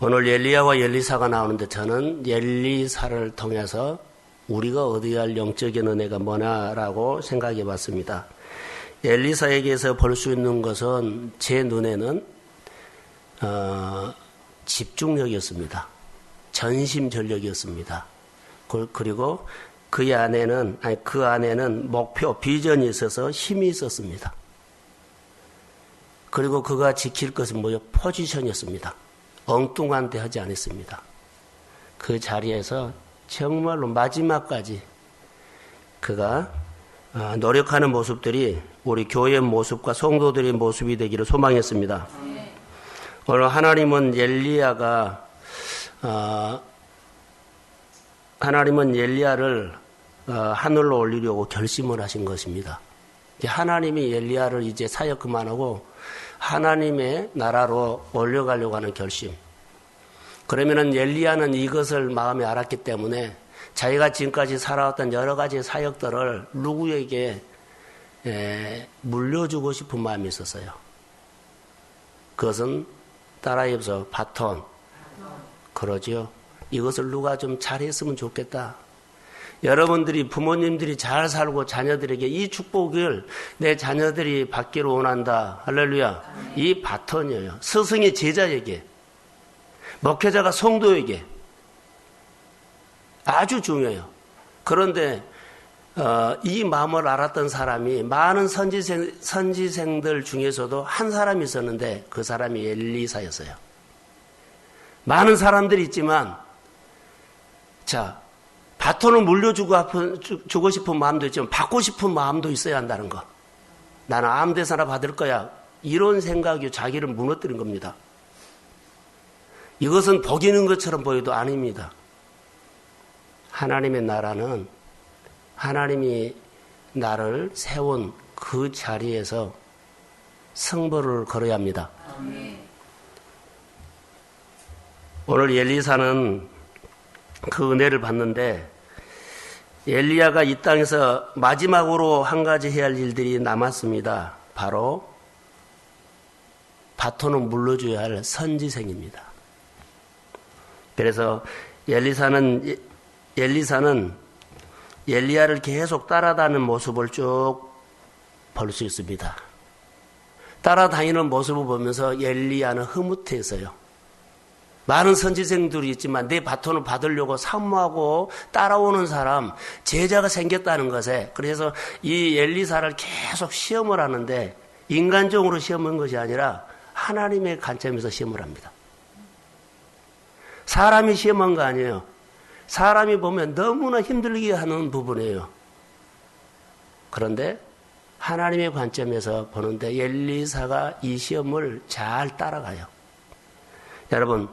오늘 엘리야와 엘리사가 나오는데 저는 엘리사를 통해서 우리가 얻어야 할 영적인 은혜가 뭐냐라고 생각해 봤습니다. 엘리사에게서 볼 수 있는 것은 제 눈에는 어, 집중력이었습니다. 전심전력이었습니다. 그, 그리고 그 안에는 아니 그 안에는 목표 비전이 있어서 힘이 있었습니다. 그리고 그가 지킬 것은 뭐요? 포지션이었습니다. 엉뚱한 데 하지 않았습니다. 그 자리에서 정말로 마지막까지 그가 아, 노력하는 모습들이 우리 교회의 모습과 성도들의 모습이 되기를 소망했습니다. 오늘 하나님은 엘리야가 어, 하나님은 엘리야를 어, 하늘로 올리려고 결심을 하신 것입니다. 하나님이 엘리야를 이제 사역 그만하고 하나님의 나라로 올려가려고 하는 결심. 그러면은 엘리야는 이것을 마음에 알았기 때문에 자기가 지금까지 살아왔던 여러 가지 사역들을 누구에게 에, 물려주고 싶은 마음이 있었어요. 그것은 따라해서 바톤. 그러지요. 이것을 누가 좀 잘했으면 좋겠다. 여러분들이 부모님들이 잘 살고 자녀들에게 이 축복을 내 자녀들이 받기를 원한다. 할렐루야. 이 바톤이에요. 스승이 제자에게, 목회자가 성도에게 아주 중요해요. 그런데 어, 이 마음을 알았던 사람이 많은 선지생, 선지생들 중에서도 한 사람이 있었는데 그 사람이 엘리사였어요. 많은 사람들이 있지만 자 바톤을 물려주고 주고 싶은 마음도 있지만 받고 싶은 마음도 있어야 한다는 거. 나는 아무 데서나 받을 거야. 이런 생각이 자기를 무너뜨린 겁니다. 이것은 복이는 것처럼 보여도 아닙니다. 하나님의 나라는 하나님이 나를 세운 그 자리에서 승부를 걸어야 합니다. 오늘 엘리사는 그 은혜를 받는데 엘리야가 이 땅에서 마지막으로 한 가지 해야 할 일들이 남았습니다. 바로 바톤을 물러줘야 할 선지생입니다. 그래서 엘리사는 엘리사는 엘리야를 계속 따라다니는 모습을 쭉 볼 수 있습니다. 따라다니는 모습을 보면서 엘리야는 흐뭇해서요. 많은 선지생들이 있지만 내 바톤을 받으려고 사모하고 따라오는 사람, 제자가 생겼다는 것에 그래서 이 엘리사를 계속 시험을 하는데 인간적으로 시험한 것이 아니라 하나님의 관점에서 시험을 합니다. 사람이 시험한 거 아니에요. 사람이 보면 너무나 힘들게 하는 부분이에요. 그런데 하나님의 관점에서 보는데 엘리사가 이 시험을 잘 따라가요. 여러분,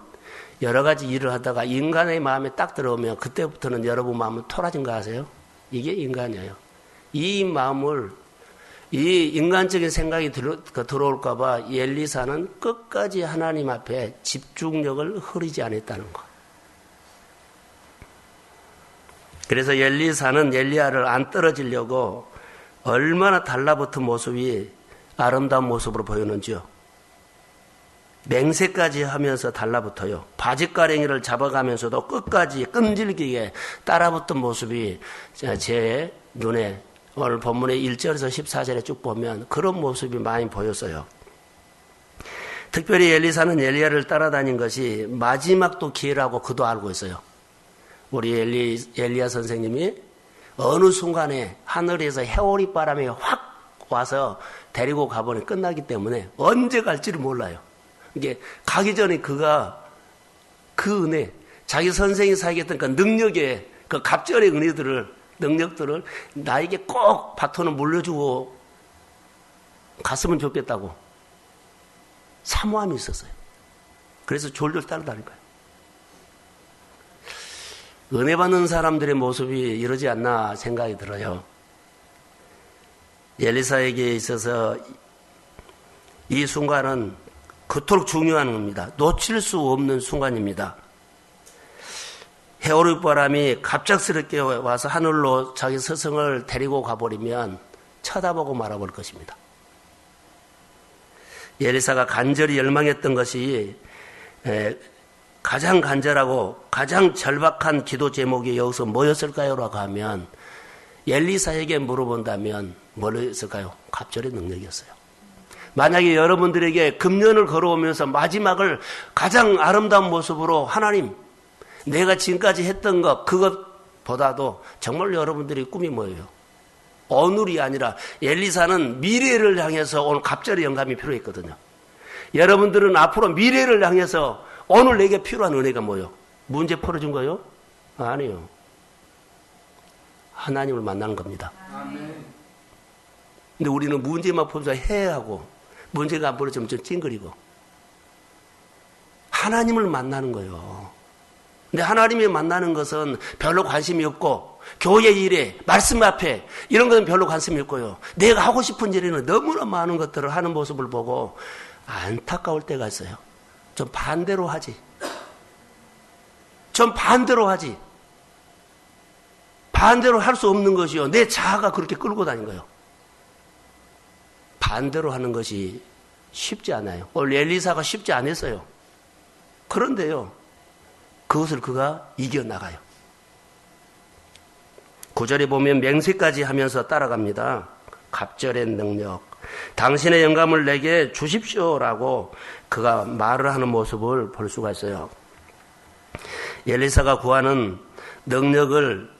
여러 가지 일을 하다가 인간의 마음에 딱 들어오면 그때부터는 여러분 마음은 토라진 거 아세요? 이게 인간이에요. 이 마음을 이 인간적인 생각이 들어, 그 들어올까봐 엘리사는 끝까지 하나님 앞에 집중력을 흐리지 않았다는 거. 그래서 엘리사는 엘리야를 안 떨어지려고 얼마나 달라붙은 모습이 아름다운 모습으로 보이는지요. 맹세까지 하면서 달라붙어요. 바지가랭이를 잡아가면서도 끝까지 끈질기게 따라붙은 모습이 제 눈에 오늘 본문의 1절에서 14절에 쭉 보면 그런 모습이 많이 보였어요. 특별히 엘리사는 엘리야를 따라다닌 것이 마지막 또 기회라고 그도 알고 있어요. 우리 엘리, 엘리야 선생님이 어느 순간에 하늘에서 해오리 바람이 확 와서 데리고 가보니 끝나기 때문에 언제 갈지를 몰라요. 이게 가기 전에 그가 그 은혜, 자기 선생이 사겠던 그 능력의 그 갑절의 은혜들을, 능력들을 나에게 꼭 바톤을 물려주고 갔으면 좋겠다고 사모함이 있었어요. 그래서 졸졸 따라다닌 거예요. 은혜 받는 사람들의 모습이 이러지 않나 생각이 들어요. 엘리사에게 있어서 이 순간은 그토록 중요한 겁니다. 놓칠 수 없는 순간입니다. 해오르 바람이 갑작스럽게 와서 하늘로 자기 스승을 데리고 가버리면 쳐다보고 말아볼 것입니다. 예리사가 간절히 열망했던 것이 가장 간절하고 가장 절박한 기도 제목이 여기서 뭐였을까요?라고 하면 엘리사에게 물어본다면 뭐였을까요? 갑절의 능력이었어요. 만약에 여러분들에게 금년을 걸어오면서 마지막을 가장 아름다운 모습으로 하나님, 내가 지금까지 했던 것, 그것보다도 정말 여러분들의 꿈이 뭐예요? 오늘이 아니라 엘리사는 미래를 향해서 오늘 갑절의 영감이 필요했거든요. 여러분들은 앞으로 미래를 향해서 오늘 내게 필요한 은혜가 뭐요? 문제 풀어준 거요? 아니요. 하나님을 만나는 겁니다. 근데 우리는 문제만 풀어서 해하고 문제가 안 풀어지면 좀 찡그리고 하나님을 만나는 거예요. 근데 하나님이 만나는 것은 별로 관심이 없고 교회 일에 말씀 앞에 이런 것은 별로 관심이 없고요. 내가 하고 싶은 일에는 너무나 많은 것들을 하는 모습을 보고 안타까울 때가 있어요. 좀 반대로 하지. 좀 반대로 하지. 반대로 할 수 없는 것이요. 내 자아가 그렇게 끌고 다닌 거예요. 반대로 하는 것이 쉽지 않아요. 오늘 엘리사가 쉽지 않았어요. 그런데요. 그것을 그가 이겨나가요. 구절에 보면 맹세까지 하면서 따라갑니다. 갑절의 능력. 당신의 영감을 내게 주십시오라고 그가 말을 하는 모습을 볼 수가 있어요. 엘리사가 구하는 능력을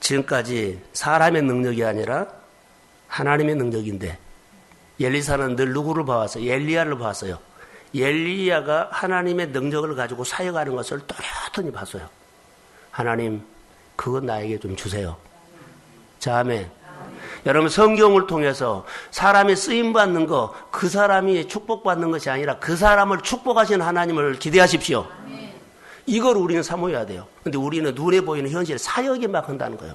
지금까지 사람의 능력이 아니라 하나님의 능력인데 엘리사는 늘 누구를 봐왔어요? 엘리야를 봤어요. 엘리야가 하나님의 능력을 가지고 사역하는 것을 또렷하니 봤어요. 하나님, 그것 나에게 좀 주세요. 자, 아멘. 여러분 성경을 통해서 사람이 쓰임 받는 거 그 사람이 축복받는 것이 아니라 그 사람을 축복하신 하나님을 기대하십시오. 이걸 우리는 사모해야 돼요. 근데 우리는 눈에 보이는 현실 사역에 막 한다는 거예요.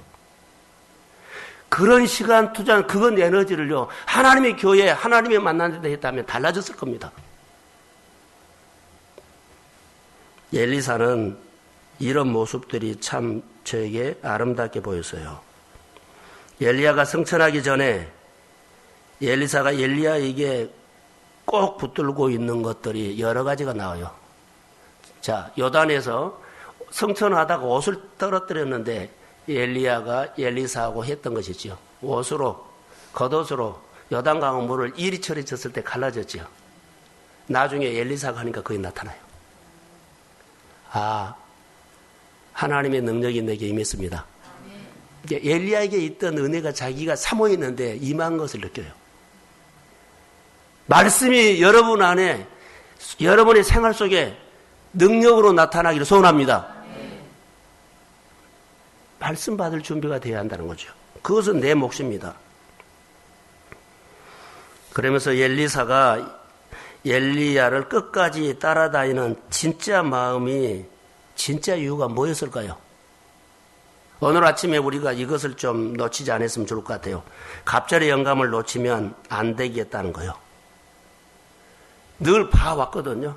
그런 시간 투자는 그건 에너지를요. 하나님의 교회, 하나님의 만나는 데 했다면 달라졌을 겁니다. 엘리사는 이런 모습들이 참 저에게 아름답게 보였어요. 엘리야가 승천하기 전에 엘리사가 엘리야에게 꼭 붙들고 있는 것들이 여러 가지가 나와요. 자, 요단에서 성천하다가 옷을 떨어뜨렸는데 엘리야가 엘리사하고 했던 것이죠. 옷으로 겉옷으로 요단강의 물을 이리 처리 쳤을 때 갈라졌죠. 나중에 엘리사가 하니까 그게 나타나요. 아, 하나님의 능력이 내게 임했습니다. 엘리야에게 있던 은혜가 자기가 사모했는데 임한 것을 느껴요. 말씀이 여러분 안에 여러분의 생활 속에 능력으로 나타나기를 소원합니다. 말씀 받을 준비가 되어야 한다는 거죠. 그것은 내 몫입니다. 그러면서 엘리사가 엘리야를 끝까지 따라다니는 진짜 마음이 진짜 이유가 뭐였을까요? 오늘 아침에 우리가 이것을 좀 놓치지 않았으면 좋을 것 같아요. 갑절의 영감을 놓치면 안 되겠다는 거요. 늘 봐왔거든요.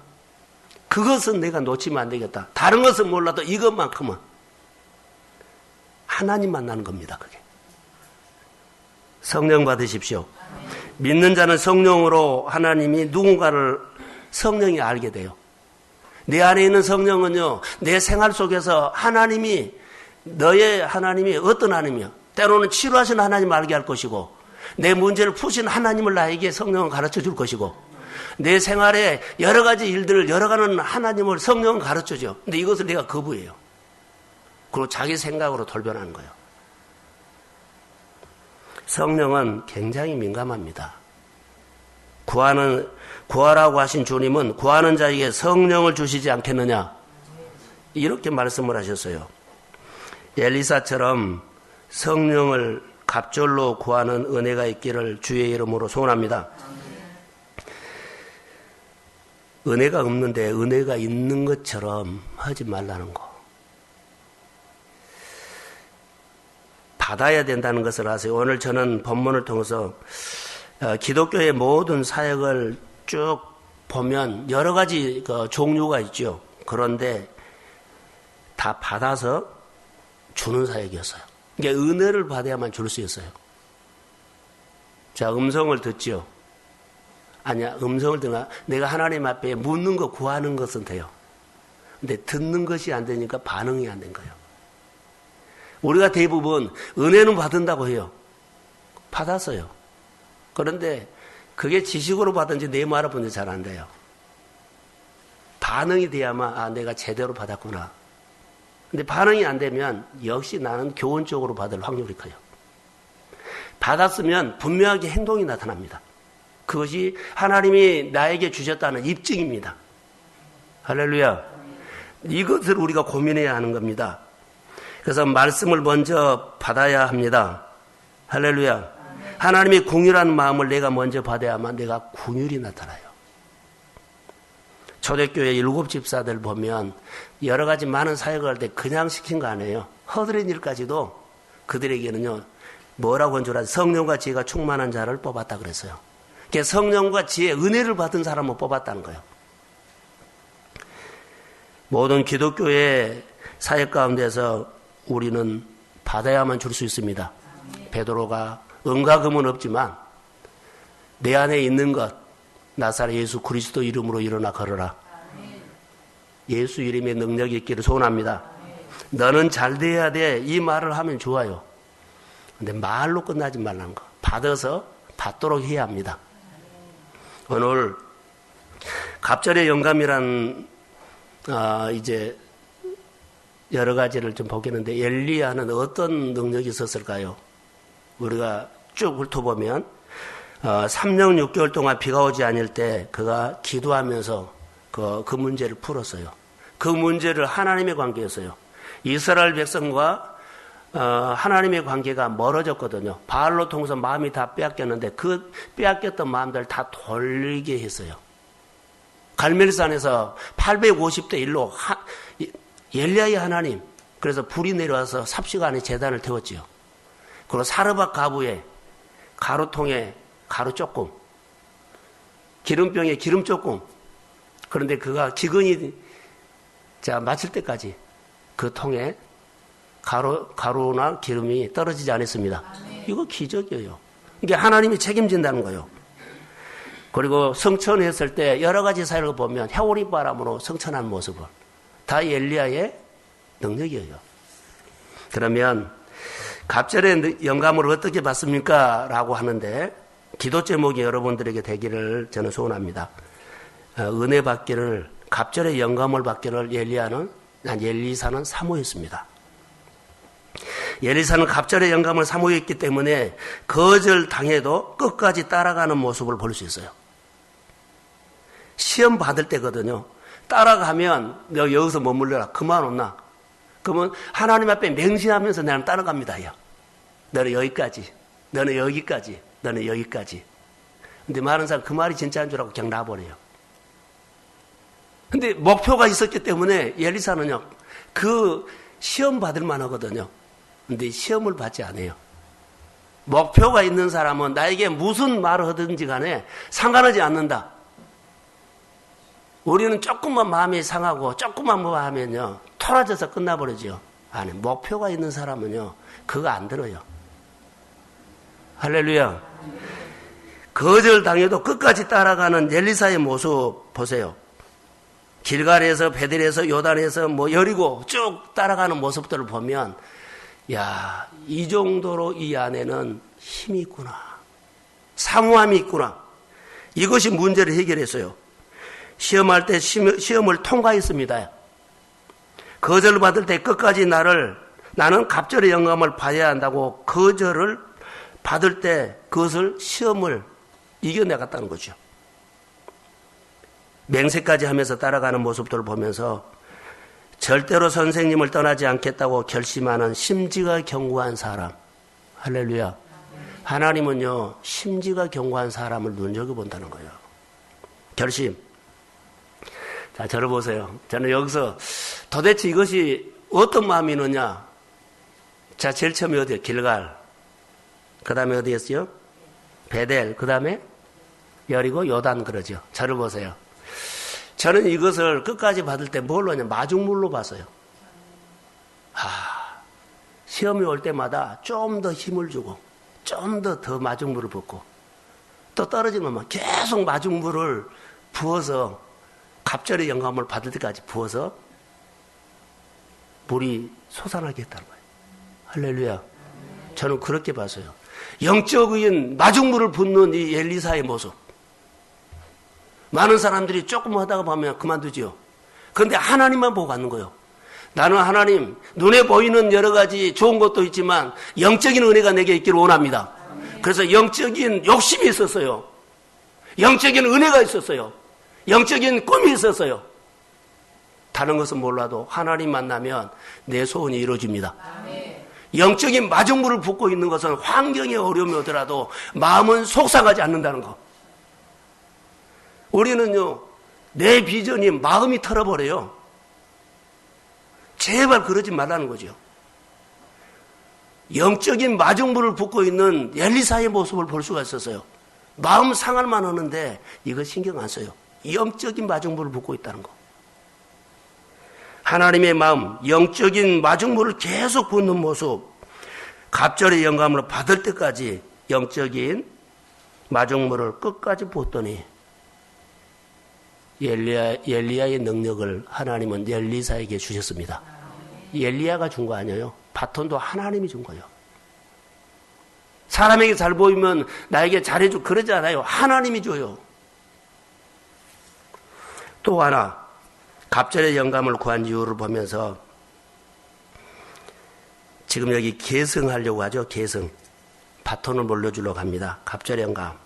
그것은 내가 놓치면 안 되겠다. 다른 것은 몰라도 이것만큼은 하나님 만나는 겁니다. 그게. 성령 받으십시오. 믿는 자는 성령으로 하나님이 누군가를 성령이 알게 돼요. 내 안에 있는 성령은요, 내 생활 속에서 하나님이 너의 하나님이 어떤 하나님이요? 때로는 치료하신 하나님을 알게 할 것이고 내 문제를 푸신 하나님을 나에게 성령을 가르쳐 줄 것이고 내 생활에 여러 가지 일들을 열어가는 하나님을 성령은 가르쳐 줘. 근데 이것을 내가 거부해요. 그리고 자기 생각으로 돌변하는 거예요. 성령은 굉장히 민감합니다. 구하는 구하라고 하신 주님은 구하는 자에게 성령을 주시지 않겠느냐 이렇게 말씀을 하셨어요. 엘리사처럼 성령을 갑절로 구하는 은혜가 있기를 주의 이름으로 소원합니다. 은혜가 없는데 은혜가 있는 것처럼 하지 말라는 거. 받아야 된다는 것을 아세요. 오늘 저는 본문을 통해서 어, 기독교의 모든 사역을 쭉 보면 여러 가지 그 종류가 있죠. 그런데 다 받아서 주는 사역이었어요. 이게 은혜를 받아야만 줄 수 있어요. 자, 음성을 듣죠. 아니야, 음성을 듣나? 내가 하나님 앞에 묻는 거, 구하는 것은 돼요. 근데 듣는 것이 안 되니까 반응이 안 된 거예요. 우리가 대부분 은혜는 받은다고 해요. 받았어요. 그런데 그게 지식으로 받은지 내 말을 본지 잘안 돼요. 반응이 돼야만, 아, 내가 제대로 받았구나. 근데 반응이 안 되면 역시 나는 교훈적으로 받을 확률이 커요. 받았으면 분명하게 행동이 나타납니다. 그것이 하나님이 나에게 주셨다는 입증입니다. 할렐루야. 이것을 우리가 고민해야 하는 겁니다. 그래서 말씀을 먼저 받아야 합니다. 할렐루야. 하나님의 궁유라는 마음을 내가 먼저 받아야만 내가 궁율이 나타나요. 초대교회 일곱 집사들 보면 여러 가지 많은 사역을 할 때 그냥 시킨 거 아니에요. 허드렛 일까지도 그들에게는요, 뭐라고 한 줄 아세요? 성령과 지혜가 충만한 자를 뽑았다 그랬어요. 성령과 지혜, 은혜를 받은 사람을 뽑았다는 거예요. 모든 기독교의 사역 가운데서 우리는 받아야만 줄 수 있습니다. 베드로가 은과 금은 없지만 내 안에 있는 것 나사렛 예수 그리스도 이름으로 일어나 걸어라. 예수 이름의 능력이 있기를 소원합니다. 너는 잘 돼야 돼. 이 말을 하면 좋아요. 근데 말로 끝나지 말라는 거. 받아서 받도록 해야 합니다. 오늘 갑절의 영감이란 아, 이제 여러 가지를 좀 보겠는데 엘리야는 어떤 능력이 있었을까요? 우리가 쭉 훑어보면 어, 3년 6개월 동안 비가 오지 않을 때 그가 기도하면서 그, 그 문제를 풀었어요. 그 문제를 하나님의 관계였어요. 이스라엘 백성과 어, 하나님의 관계가 멀어졌거든요. 바알로 통해서 마음이 다 빼앗겼는데 그 빼앗겼던 마음들 다 돌리게 했어요. 갈멜산에서 850대 1로 하, 엘리야의 하나님 그래서 불이 내려와서 삽시간에 재단을 태웠지요. 그리고 사르밧 가부에 가루통에 가루 조금 기름병에 기름 조금 그런데 그가 기근이 자 마칠 때까지 그 통에 가루 가루나 기름이 떨어지지 않았습니다. 이거 기적이에요. 이게 하나님이 책임진다는 거예요. 그리고 성천했을 때 여러 가지 사역을 보면 해오리 바람으로 성천한 모습을 다 엘리야의 능력이에요. 그러면 갑절의 영감을 어떻게 받습니까? 라고 하는데 기도 제목이 여러분들에게 되기를 저는 소원합니다. 어, 은혜 받기를 갑절의 영감을 받기를 엘리야는 엘리사는 사모했습니다. 엘리사는 갑절의 영감을 사모했기 때문에 거절 당해도 끝까지 따라가는 모습을 볼 수 있어요. 시험 받을 때거든요. 따라가면 너 여기서 머물러라. 그만 온나. 그러면 하나님 앞에 맹신하면서 나는 따라갑니다. 야. 너는 여기까지. 너는 여기까지. 너는 여기까지. 근데 많은 사람 그 말이 진짜인 줄 알고 그냥 놔버려요. 근데 목표가 있었기 때문에 엘리사는요, 그 시험 받을 만하거든요. 근데 시험을 받지 않아요. 목표가 있는 사람은 나에게 무슨 말을 하든지 간에 상관하지 않는다. 우리는 조금만 마음이 상하고 조금만 뭐 하면요. 토라져서 끝나버리죠. 아니, 목표가 있는 사람은요. 그거 안 들어요. 할렐루야. 거절 당해도 끝까지 따라가는 엘리사의 모습 보세요. 길갈에서 베델에서 요단에서 뭐 여리고 쭉 따라가는 모습들을 보면 야, 이 정도로 이 안에는 힘이 있구나. 사무함이 있구나. 이것이 문제를 해결했어요. 시험할 때 시험을 통과했습니다. 거절을 받을 때 끝까지 나를 나는 갑절의 영감을 받아야 한다고 거절을 받을 때 그것을 시험을 이겨내갔다는 거죠. 맹세까지 하면서 따라가는 모습들을 보면서 절대로 선생님을 떠나지 않겠다고 결심하는 심지가 견고한 사람. 할렐루야. 하나님은요, 심지가 견고한 사람을 눈여겨본다는 거예요. 결심. 자, 저를 보세요. 저는 여기서 도대체 이것이 어떤 마음이 있느냐? 자, 제일 처음에 어디요? 길갈. 그 다음에 어디였어요? 베델. 그 다음에 여리고 요단 그러죠. 저를 보세요. 저는 이것을 끝까지 받을 때 뭘로 하냐? 마중물로 봤어요. 아, 시험이 올 때마다 좀 더 힘을 주고, 좀 더더 마중물을 붓고, 또 떨어지면 계속 마중물을 부어서 갑절의 영감을 받을 때까지 부어서 물이 솟아나게 했다는 거예요. 할렐루야. 저는 그렇게 봐서요. 영적인 마중물을 붓는 이 엘리사의 모습. 많은 사람들이 조금 하다가 보면 그만두지요. 그런데 하나님만 보고 가는 거예요. 나는 하나님, 눈에 보이는 여러 가지 좋은 것도 있지만 영적인 은혜가 내게 있기를 원합니다. 그래서 영적인 욕심이 있었어요. 영적인 은혜가 있었어요. 영적인 꿈이 있었어요. 다른 것은 몰라도 하나님 만나면 내 소원이 이루어집니다. 영적인 마중물을 붓고 있는 것은 환경에 어려움이 오더라도 마음은 속상하지 않는다는 것. 우리는요, 내 비전이 마음이 털어버려요. 제발 그러지 말라는 거죠. 영적인 마중물을 붓고 있는 엘리사의 모습을 볼 수가 있었어요. 마음 상할만 하는데 이거 신경 안 써요. 영적인 마중물을 붓고 있다는 거. 하나님의 마음, 영적인 마중물을 계속 붓는 모습, 갑절의 영감을 받을 때까지 영적인 마중물을 끝까지 붓더니 엘리야, 엘리야의 능력을 하나님은 엘리사에게 주셨습니다. 엘리야가 준 거 아니에요. 바톤도 하나님이 준 거예요. 사람에게 잘 보이면 나에게 잘해줘 그러지 않아요. 하나님이 줘요. 또 하나 갑절의 영감을 구한 이유를 보면서 지금 여기 계승하려고 하죠. 계승. 바톤을 몰려주려고 합니다. 갑절의 영감.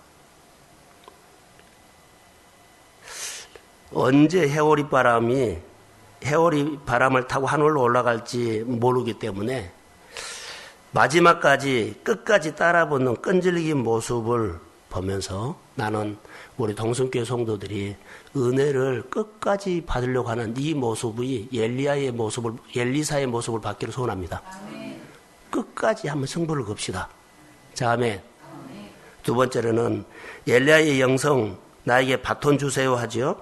언제 해오리 바람이 해오리 바람을 타고 하늘로 올라갈지 모르기 때문에 마지막까지 끝까지 따라붙는 끈질긴 모습을 보면서 나는 우리 동성교회 성도들이 은혜를 끝까지 받으려고 하는 이 모습이 엘리야의 모습을 엘리사의 모습을 받기를 소원합니다. 아멘. 끝까지 한번 승부를 겁시다. 자, 아멘. 아멘. 두 번째로는 엘리야의 영성 나에게 바톤 주세요 하지요.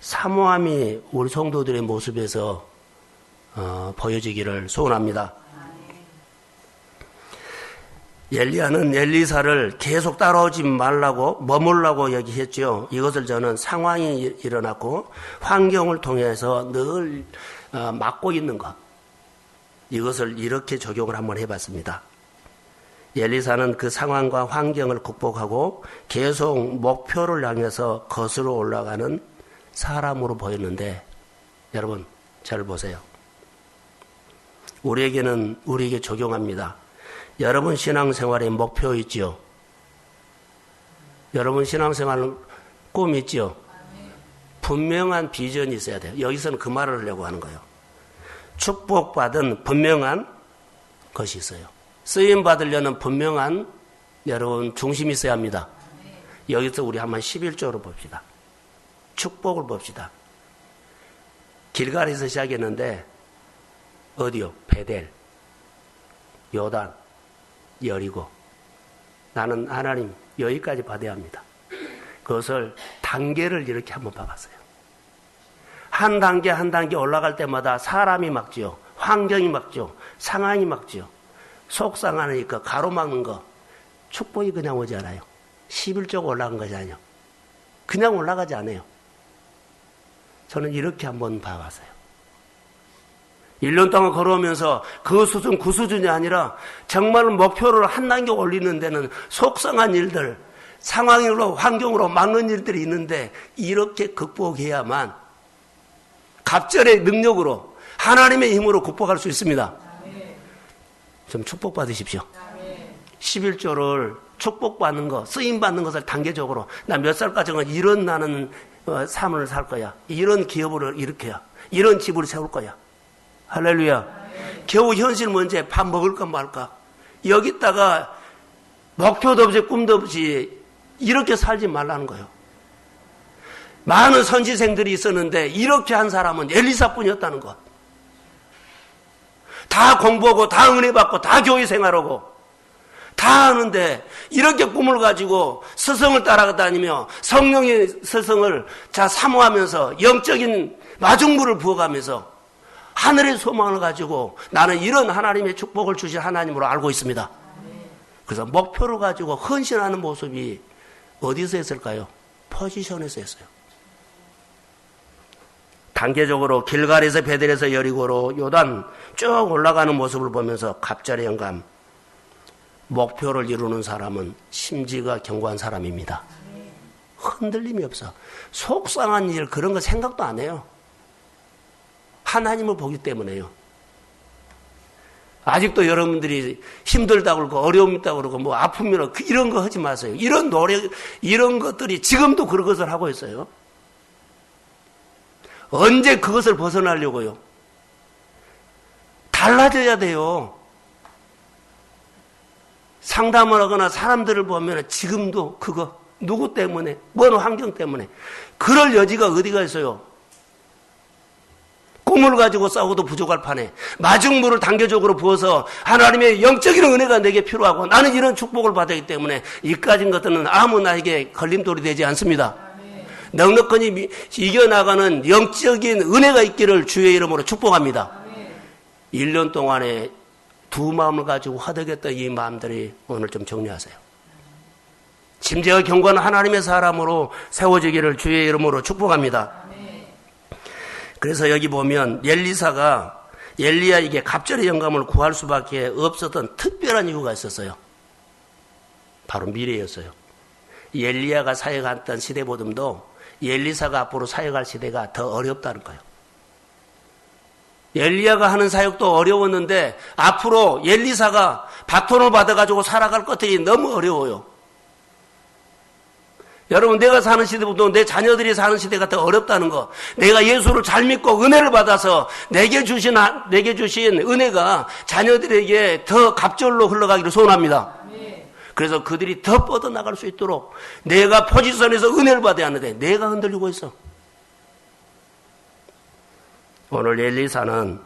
사모함이 우리 성도들의 모습에서 어, 보여지기를 소원합니다. 엘리야는 엘리사를 계속 따라오지 말라고 머물라고 얘기했죠. 이것을 저는 상황이 일어났고 환경을 통해서 늘 어, 막고 있는 것 이것을 이렇게 적용을 한번 해봤습니다. 엘리사는 그 상황과 환경을 극복하고 계속 목표를 향해서 거슬러 올라가는 사람으로 보였는데 여러분 잘 보세요. 우리에게는 우리에게 적용합니다. 여러분 신앙생활의 목표 있죠? 여러분 신앙생활은 꿈 있죠? 분명한 비전이 있어야 돼요. 여기서는 그 말을 하려고 하는 거예요. 축복받은 분명한 것이 있어요. 쓰임 받으려는 분명한 여러분 중심이 있어야 합니다. 여기서 우리 한번 11조로 봅시다. 축복을 봅시다. 길갈에서 시작했는데 어디요? 베델, 요단, 여리고 나는 하나님 여기까지 받아야 합니다. 그것을 단계를 이렇게 한번 봐봤어요. 한 단계 한 단계 올라갈 때마다 사람이 막지요. 환경이 막죠. 상황이 막지요. 속상하니까 가로막는 거 축복이 그냥 오지 않아요. 11조 올라간 것이 아니요. 그냥 올라가지 않아요. 저는 이렇게 한번 봐봤어요. 1년 동안 걸어오면서 그 수준, 그 수준이 아니라 정말 목표를 한 단계 올리는 데는 속상한 일들, 상황으로, 환경으로 막는 일들이 있는데 이렇게 극복해야만 갑절의 능력으로 하나님의 힘으로 극복할 수 있습니다. 좀 축복받으십시오. 11조를 축복받는 것, 쓰임받는 것을 단계적으로 나 몇 살까지는 이런 나는 어, 삶을 살 거야. 이런 기업을 일으켜야. 이런 집을 세울 거야. 할렐루야. 겨우 현실 문제 밥 먹을까 말까. 여기다가 목표도 없이 꿈도 없이 이렇게 살지 말라는 거예요. 많은 선지생들이 있었는데 이렇게 한 사람은 엘리사뿐이었다는 것. 다 공부하고 다 은혜 받고 다 교회 생활하고 다 하는데 이렇게 꿈을 가지고 스승을 따라다니며 성령의 스승을 자 사모하면서 영적인 마중물을 부어가면서 하늘의 소망을 가지고 나는 이런 하나님의 축복을 주신 하나님으로 알고 있습니다. 그래서 목표를 가지고 헌신하는 모습이 어디서 했을까요? 포지션에서 했어요. 단계적으로 길갈에서 베델에서 여리고로 요단 쭉 올라가는 모습을 보면서 갑자기 영감 목표를 이루는 사람은 심지가 견고한 사람입니다. 흔들림이 없어. 속상한 일 그런 거 생각도 안 해요. 하나님을 보기 때문에요. 아직도 여러분들이 힘들다고 그러고 어려움 있다고 그러고 뭐 아프면 이런 거 하지 마세요. 이런 노력, 이런 것들이 지금도 그런 것을 하고 있어요. 언제 그것을 벗어나려고요? 달라져야 돼요. 상담을 하거나 사람들을 보면 지금도 그거 누구 때문에 뭔 환경 때문에 그럴 여지가 어디가 있어요? 꿈을 가지고 싸워도 부족할 판에 마중물을 단계적으로 부어서 하나님의 영적인 은혜가 내게 필요하고 나는 이런 축복을 받았기 때문에 이까진 것들은 아무 나에게 걸림돌이 되지 않습니다. 넉넉하니 이겨나가는 영적인 은혜가 있기를 주의 이름으로 축복합니다. 1년 동안에 두 마음을 가지고 화덕했던 이 마음들이 오늘 좀 정리하세요. 심지어 경고는 하나님의 사람으로 세워지기를 주의 이름으로 축복합니다. 그래서 여기 보면 엘리사가 엘리야에게 갑절의 영감을 구할 수밖에 없었던 특별한 이유가 있었어요. 바로 미래였어요. 엘리야가 사역했던 시대보다도 엘리사가 앞으로 사역할 시대가 더 어렵다는 거예요. 엘리야가 하는 사역도 어려웠는데 앞으로 엘리사가 바톤을 받아가지고 살아갈 것들이 너무 어려워요. 여러분, 내가 사는 시대보다 내 자녀들이 사는 시대가 더 어렵다는 거. 내가 예수를 잘 믿고 은혜를 받아서 내게 주신, 내게 주신 은혜가 자녀들에게 더 갑절로 흘러가기를 소원합니다. 그래서 그들이 더 뻗어 나갈 수 있도록 내가 포지션에서 은혜를 받아야 하는데 내가 흔들리고 있어. 오늘 엘리사는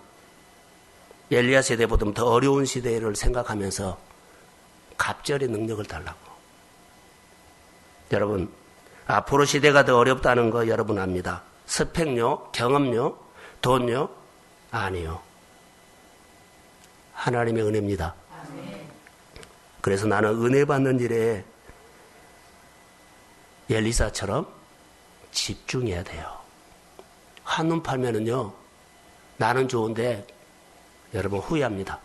엘리야 세대보다 더 어려운 시대를 생각하면서 갑절의 능력을 달라고. 여러분, 앞으로 시대가 더 어렵다는 거 여러분 압니다. 스펙요, 경험요, 돈요? 아니요. 하나님의 은혜입니다. 그래서 나는 은혜 받는 일에 엘리사처럼 집중해야 돼요. 한눈 팔면은요, 나는 좋은데 여러분 후회합니다.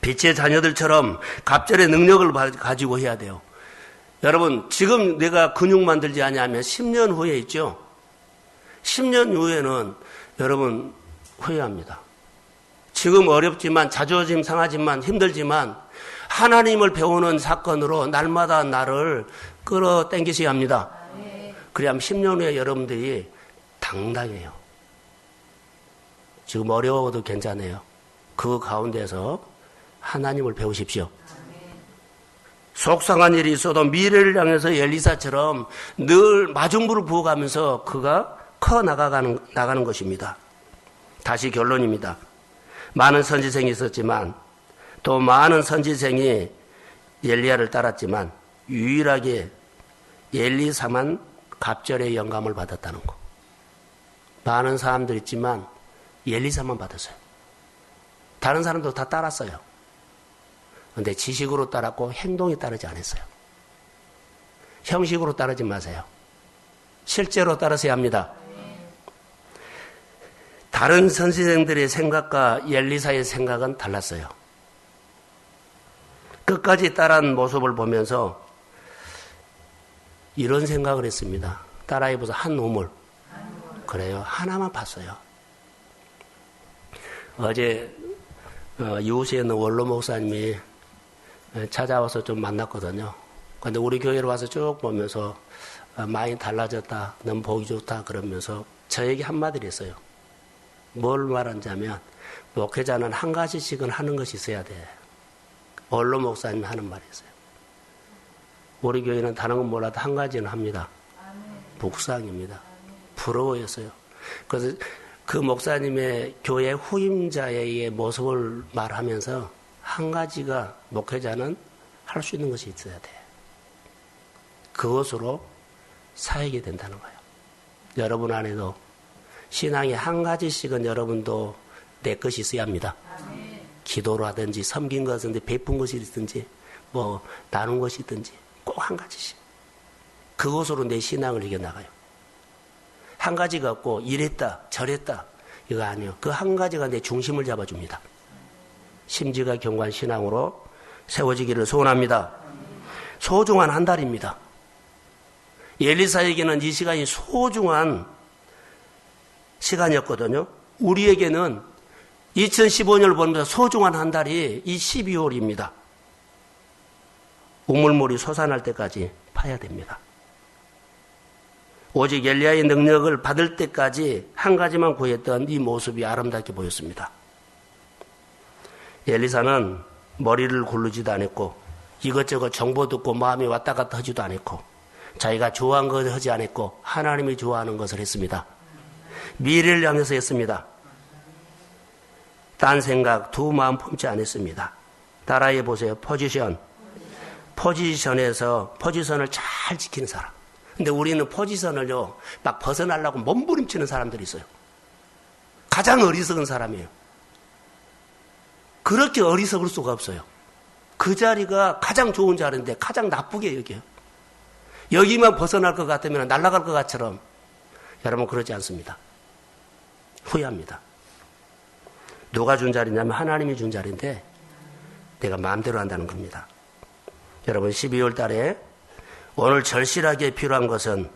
빛의 자녀들처럼 갑절의 능력을 가지고 해야 돼요. 여러분, 지금 내가 근육 만들지 않냐면 10년 후에 있죠? 10년 후에는 여러분 후회합니다. 지금 어렵지만 자존심 상하지만 힘들지만 하나님을 배우는 사건으로 날마다 나를 끌어당기셔야 합니다. 그래야 10년 후에 여러분들이 당당해요. 지금 어려워도 괜찮아요. 그 가운데서 하나님을 배우십시오. 속상한 일이 있어도 미래를 향해서 엘리사처럼 늘 마중물을 부어가면서 그가 커 나가는, 나가는 것입니다. 다시 결론입니다. 많은 선지생이 있었지만 또 많은 선지생이 엘리야를 따랐지만 유일하게 엘리사만 갑절의 영감을 받았다는 거. 많은 사람들 있지만 엘리사만 받았어요. 다른 사람도 다 따랐어요. 근데 지식으로 따랐고 행동이 따르지 않았어요. 형식으로 따르지 마세요. 실제로 따르셔야 합니다. 다른 선생들의 생각과 엘리사의 생각은 달랐어요. 끝까지 따라한 모습을 보면서 이런 생각을 했습니다. 따라해보자. 한 우물. 그래요. 하나만 봤어요. 어제 어, 있는 원로 목사님이 찾아와서 좀 만났거든요. 근데 우리 교회로 와서 쭉 보면서 어, 많이 달라졌다. 너무 보기 좋다. 그러면서 저에게 한마디를 했어요. 뭘 말하는지 하면 목회자는 한 가지씩은 하는 것이 있어야 돼. 원로 목사님 하는 말이 있어요. 우리 교회는 다른 건 몰라도 한 가지는 합니다. 복상입니다. 부러워였어요. 그래서 그 목사님의 교회 후임자의 모습을 말하면서 한 가지가 목회자는 할 수 있는 것이 있어야 돼. 그것으로 사역이 된다는 거예요. 여러분 안에도 신앙의 한 가지씩은 여러분도 내 것이 있어야 합니다. 기도로 하든지 섬긴 것이든지 베푼 것이든지 뭐 나눈 것이 있든지 꼭 한 가지씩. 그것으로 내 신앙을 이겨나가요. 한 가지 갖고 이랬다 저랬다 이거 아니요. 그 한 가지가 내 중심을 잡아줍니다. 심지가 경관 신앙으로 세워지기를 소원합니다. 소중한 한 달입니다. 엘리사에게는 이 시간이 소중한 시간이었거든요. 우리에게는 2015년을 보면서 소중한 한 달이 이 12월입니다. 우물물이 솟아날 때까지 파야 됩니다. 오직 엘리야의 능력을 받을 때까지 한 가지만 구했던 이 모습이 아름답게 보였습니다. 엘리사는 머리를 굴르지도 않았고 이것저것 정보 듣고 마음이 왔다 갔다 하지도 않았고 자기가 좋아하는 것을 하지 않았고 하나님이 좋아하는 것을 했습니다. 미래를 향해서 했습니다. 딴 생각 두 마음 품지 않았습니다. 따라해 보세요. 포지션. 포지션에서 포지션을 잘 지키는 사람. 근데 우리는 포지션을요, 막 벗어나려고 몸부림치는 사람들이 있어요. 가장 어리석은 사람이에요. 그렇게 어리석을 수가 없어요. 그 자리가 가장 좋은 자리인데 가장 나쁘게 여겨요. 여기만 벗어날 것 같으면 날아갈 것 같처럼 여러분 그러지 않습니다. 후회합니다. 누가 준 자리냐면 하나님이 준 자리인데 내가 마음대로 한다는 겁니다. 여러분 12월 달에 오늘 절실하게 필요한 것은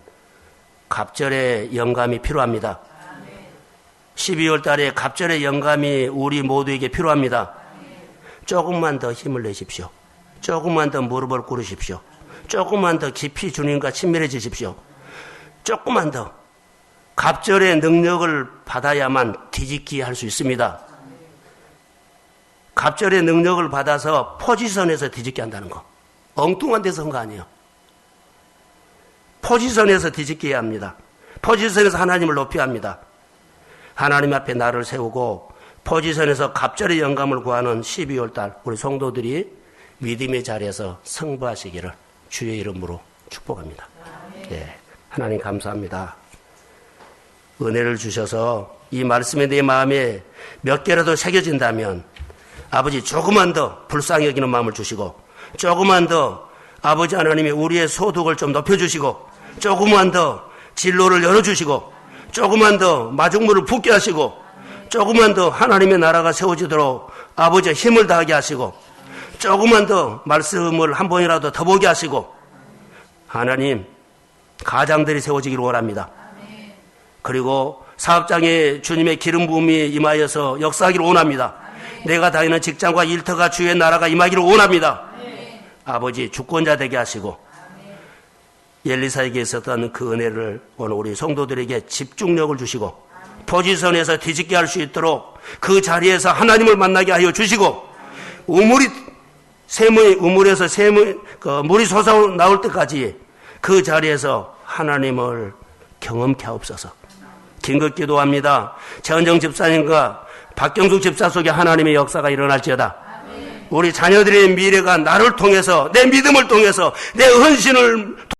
갑절의 영감이 필요합니다. 12월 달에 갑절의 영감이 우리 모두에게 필요합니다. 조금만 더 힘을 내십시오. 조금만 더 무릎을 꿇으십시오. 조금만 더 깊이 주님과 친밀해지십시오. 조금만 더 갑절의 능력을 받아야만 뒤집기 할 수 있습니다. 갑절의 능력을 받아서 포지션에서 뒤집게 한다는 거. 엉뚱한 데서 한 거 아니에요. 포지션에서 뒤집게 해야 합니다. 포지션에서 하나님을 높여야 합니다. 하나님 앞에 나를 세우고 포지션에서 갑절의 영감을 구하는 12월 달 우리 성도들이 믿음의 자리에서 승부하시기를 주의 이름으로 축복합니다. 예, 하나님 감사합니다. 은혜를 주셔서 이 말씀이 내 마음에 몇 개라도 새겨진다면 아버지 조금만 더 불쌍히 여기는 마음을 주시고 조금만 더 아버지 하나님이 우리의 소득을 좀 높여주시고 조금만 더 진로를 열어주시고 조금만 더 마중물을 붓게 하시고 조금만 더 하나님의 나라가 세워지도록 아버지의 힘을 다하게 하시고 조금만 더 말씀을 한 번이라도 더 보게 하시고 하나님 가장들이 세워지기를 원합니다. 그리고 사업장에 주님의 기름 부음이 임하여서 역사하기를 원합니다. 내가 다니는 직장과 일터가 주의 나라가 임하기를 원합니다. 아버지 주권자 되게 하시고 엘리사에게 있었던 그 은혜를 오늘 우리 성도들에게 집중력을 주시고 포지션에서 뒤집게 할 수 있도록 그 자리에서 하나님을 만나게 하여 주시고 우물이 세물 우물에서 세물 그 물이 솟아 나올 때까지 그 자리에서 하나님을 경험케 하옵소서. 긴급 기도합니다. 최은정 집사님과 박경숙 집사 속에 하나님의 역사가 일어날지어다. 우리 자녀들의 미래가 나를 통해서 내 믿음을 통해서 내 헌신을